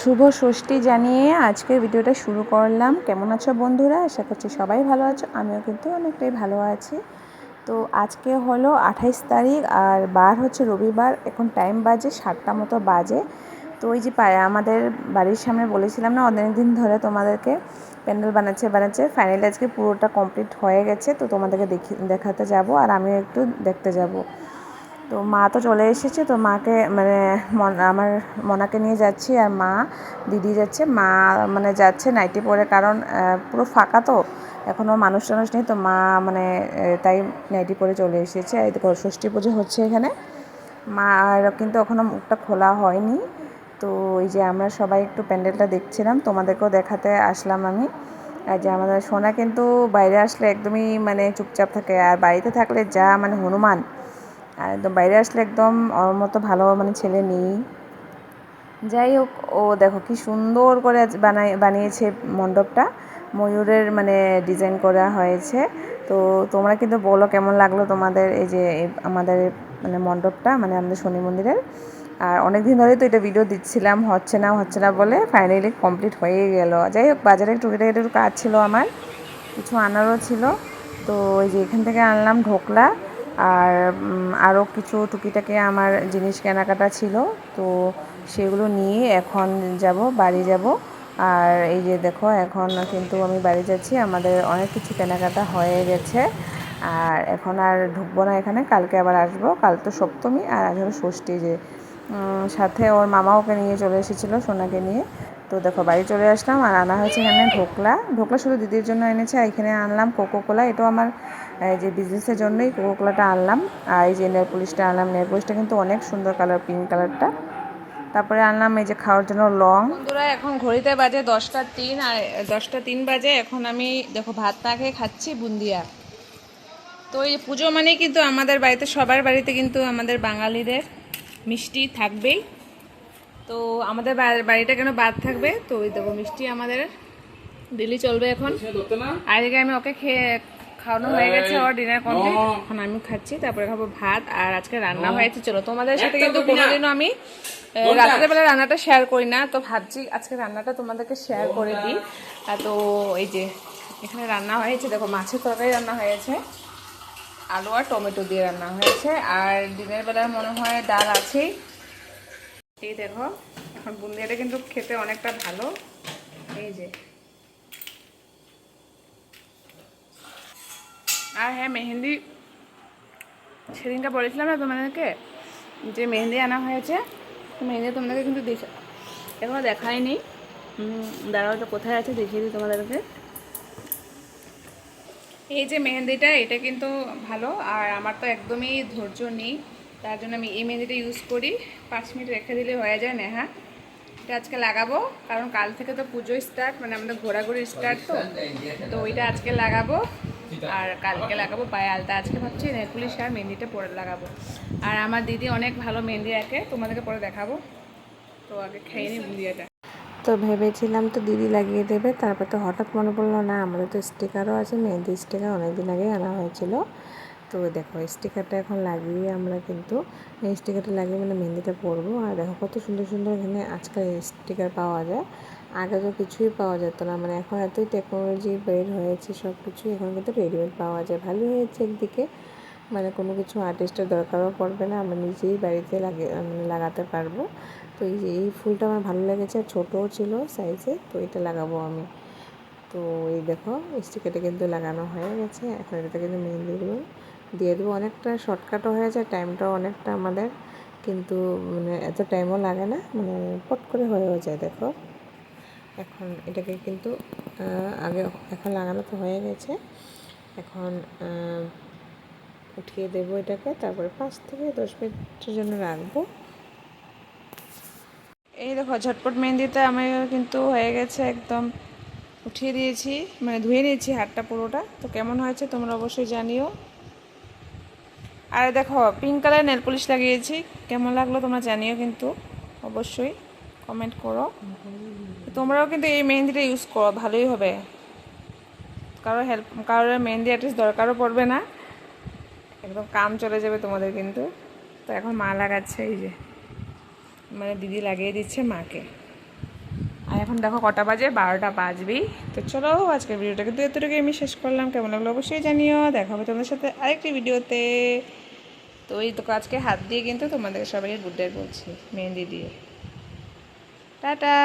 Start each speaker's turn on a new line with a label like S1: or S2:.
S1: শুভ ষষ্ঠী জানিয়ে আজকের ভিডিওটা শুরু করলাম। কেমন আছো বন্ধুরা? আশা করছি সবাই ভালো আছো। আমিও কিন্তু অনেকটাই ভালো আছি। তো আজকে হলো আঠাইশ তারিখ আর বার হচ্ছে রবিবার। এখন টাইম বাজে সাতটা মতো বাজে। তো ওই যে আমাদের বাড়ির সামনে বলেছিলাম না, অনেক দিন ধরে তোমাদেরকে প্যান্ডেল বানাচ্ছে বানাচ্ছে। ফাইনালি আজকে পুরোটা কমপ্লিট হয়ে গেছে। তো তোমাদেরকে দেখি, দেখাতে যাব আর আমিও একটু দেখতে যাব। তো মা তো চলে এসেছে, তো মাকে মানে আমার মনাকে নিয়ে যাচ্ছি আর মা, দিদি যাচ্ছে। মা মানে যাচ্ছে নাইটি পরে কারণ পুরো ফাঁকা তো এখনও মানুষ টানুষ নেই, তো মা মানে তাই নাইটি পরে চলে এসেছে। এই ষষ্ঠী পুজো হচ্ছে এখানে। মা আর কিন্তু এখনও মুখটা খোলা হয়নি। তো ওই যে আমরা সবাই একটু প্যান্ডেলটা দেখছিলাম, তোমাদেরকেও দেখাতে আসলাম আমি। আর যে আমাদের সোনা কিন্তু বাইরে আসলে একদমই মানে চুপচাপ থাকে, আর বাড়িতে থাকলে যা মানে হনুমান। আর একদম বাইরে আসলে একদম ওর মতো ভালো মানে ছেলে নেই। যাই হোক, ও দেখো কি সুন্দর করে বানাই, বানিয়েছে মণ্ডপটা। ময়ূরের মানে ডিজাইন করা হয়েছে। তো তোমরা কিন্তু বলো কেমন লাগল তোমাদের এই যে আমাদের মানে মণ্ডপটা মানে আমাদের শনি মন্দিরের। আর অনেক দিন ধরেই তো এটা ভিডিও দিচ্ছিলাম, হচ্ছে না হচ্ছে না বলে ফাইনালি কমপ্লিট হয়ে গেল। যাই হোক, বাজারে টুকিটাকি একটু কাজ ছিল আমার, কিছু আনারও ছিল। তো ওই যে এখান থেকে আনলাম ঢোকলা। আর আরও কিছু টুকিটাকি আমার জিনিস কেনাকাটা ছিল। তো সেগুলো নিয়ে এখন যাব, বাড়ি যাব। আর এই যে দেখো, এখন কিন্তু আমি বাড়ি যাচ্ছি। আমাদের অনেক কিছু কেনাকাটা হয়ে গেছে। আর এখন আর ঢুকবো না এখানে, কালকে আবার আসব। কাল তো সপ্তমী, আর আজ হলো ষষ্ঠী যে। সাথে ওর মামা ওকে নিয়ে চলে এসেছিল, সোনাকে নিয়ে। তো দেখো, বাড়ি চলে আসলাম, আর আনা হয়েছে এখানে ঢোকলা। ঢোকলা শুধু দিদির জন্য এনেছে এখানে আনলাম কোকো কোলা এটাও আমার যে বিজনেসের জন্যই কোকো কোলাটা আনলাম। আর এই যে নেল পুলিশটা আনলাম। নেল পুলিশটা কিন্তু অনেক সুন্দর কালার পিঙ্ক কালারটা তারপরে আনলাম এই যে খাওয়ার জন্য লং। বন্ধুরা এখন ঘড়িতে বাজে দশটা তিন আর দশটা তিন বাজে। এখন আমি দেখো ভাত না খেয়ে খাচ্ছি বুন্দিয়া। তো এই পুজো মানে কিন্তু আমাদের বাড়িতে সবার বাড়িতে কিন্তু আমাদের বাঙালিদের মিষ্টি থাকবেই। তো আমাদের বাড়িটা কেন বাদ থাকবে? তো ওই দেখো মিষ্টি আমাদের ডেলি চলবে এখন। আর এদিকে আমি ওকে খেয়ে খাওয়ানো হয়ে গেছে ওর ডিনার কমপ্লিট এখন আমি খাচ্ছি তারপরে খাব ভাত আর আজকে রান্না হয়েছে। চলো তোমাদের সাথে কিন্তু কোনোদিনও আমি রাত্রেবেলা রান্নাটা শেয়ার করি না তো ভাবছি আজকে রান্নাটা তোমাদেরকে শেয়ার করে দিই। তো এই যে এখানে রান্না হয়েছে দেখো মাছের তরকারি রান্না হয়েছে আলু আর টমেটো দিয়ে রান্না হয়েছে আর দিনের বেলার মনে হয় ডাল আছেই। এই দেখো এখন বুন্দিয়াটা কিন্তু খেতে অনেকটা ভালো। এই যে আর হ্যাঁ মেহেন্দি সেদিনটা বলেছিলাম না তোমাদেরকে যে মেহেন্দি আনা হয়েছে? মেহেন্দি তোমাদেরকে কিন্তু দেখে এখনও দেখায়নি দাঁড়াও তো কোথায় আছে দেখিয়ে দিই তোমাদেরকে। এই যে মেহেন্দিটা, এটা কিন্তু ভালো, আর আমার তো একদমই ধৈর্য নেই। তার জন্য আমি এই মেহেন্দিটা ইউজ করি। পাঁচ মিনিট রেখে দিলে হয়ে যায় নেহা। এটা আজকে লাগাবো, কারণ কাল থেকে তো পুজো স্টার্ট মানে আমাদের ঘোরাঘুরি স্টার্ট তো। তো ওইটা আজকে লাগাবো। আর কালকে লাগাবো পায়ে আলতা। আজকে ভাবছি নেলপুলিশ আর মেহেন্দিটা পরে লাগাবো। আর আমার দিদি অনেক ভালো মেহেন্দি আঁকে তোমাদেরকে পরে দেখাবো। তো আগে খেয়ে নিই বুন্দিয়াটা তো ভেবেছিলাম তো দিদি লাগিয়ে দেবে তারপর তো হঠাৎ মনে পড়ল না আমাদের তো স্টিকারও আছে মেহেন্দি স্টিকার অনেকদিন আগেই আনা হয়েছিল। তো দেখো স্টিকারটা এখন লাগিয়ে আমরা কিন্তু এই স্টিকারটা লাগিয়ে মানে মেহেন্দিটা পরবো। আর দেখো কত সুন্দর সুন্দর এখানে আজকাল স্টিকার পাওয়া যায়। আগে তো কিছুই পাওয়া যেত না। মানে এখন এতই টেকনোলজি বের হয়েছে সব কিছুই এখন কিন্তু রেডিমেড পাওয়া যায়। ভালো হয়েছে একদিকে। মানে কোনো কিছু আর্টিস্টের দরকারও পড়বে না, আমরা নিজেই বাড়িতে লাগিয়ে লাগাতে পারব। তো এই যে, এই ফুলটা আমার ভালো লেগেছে ছোটও ছিল সাইজে তো এটা লাগাবো আমি। তো এই দেখো স্টিকারটা কিন্তু লাগানো হয়ে গেছে। এখন এটাতে কিন্তু মেহেন্দিগুলো দিয়ে দেবো। অনেকটা শর্টকাটও হয়ে যায় টাইমটাও অনেকটা আমাদের। কিন্তু মানে এত টাইমও লাগে না মানে পট করে হয়েও যায়, দেখো। এখন এটাকে কিন্তু আগে এখন লাগানো তো হয়ে গেছে। এখন উঠিয়ে দেবো এটাকে, তারপরে পাঁচ থেকে দশ মিনিটের জন্য রাখব। এই দেখো, ঝটপট মেহেন্দিতে আমি কিন্তু হয়ে গেছে একদম। উঠিয়ে দিয়েছি মানে ধুয়ে নিয়েছি হাতটা পুরোটা। তো কেমন হয়েছে তোমরা অবশ্যই জানিও। আর দেখো পিঙ্ক কালার নেল পলিশ লাগিয়েছি। কেমন লাগল তোমরা জানিও কিন্তু, অবশ্যই কমেন্ট করো। তোমরাও কিন্তু এই মেহেন্দিটা ইউজ করো, ভালোই হবে। কারও হেল্প কারোর মেহেন্দি অ্যাটলিস্ট দরকারও পড়বে না। একদম কাম চলে যাবে তোমাদের কিন্তু। তো এখন মা লাগাচ্ছে, এই যে। মানে দিদি লাগিয়ে দিচ্ছে মাকে। আর এখন দেখো কটা বাজে, বারোটা বাজবেই। তো চলো, আজকের ভিডিওটা কিন্তু এতটুকু আমি শেষ করলাম। কেমন লাগল অবশ্যই জানিও। দেখা হবে তোমাদের সাথে আরেকটি ভিডিওতে। তো এই তো আজকে হাত দিয়ে কিন্তু তোমাদের সবাই গুড নাইট বলছি, মেহেন্দি দিয়ে। টাটা!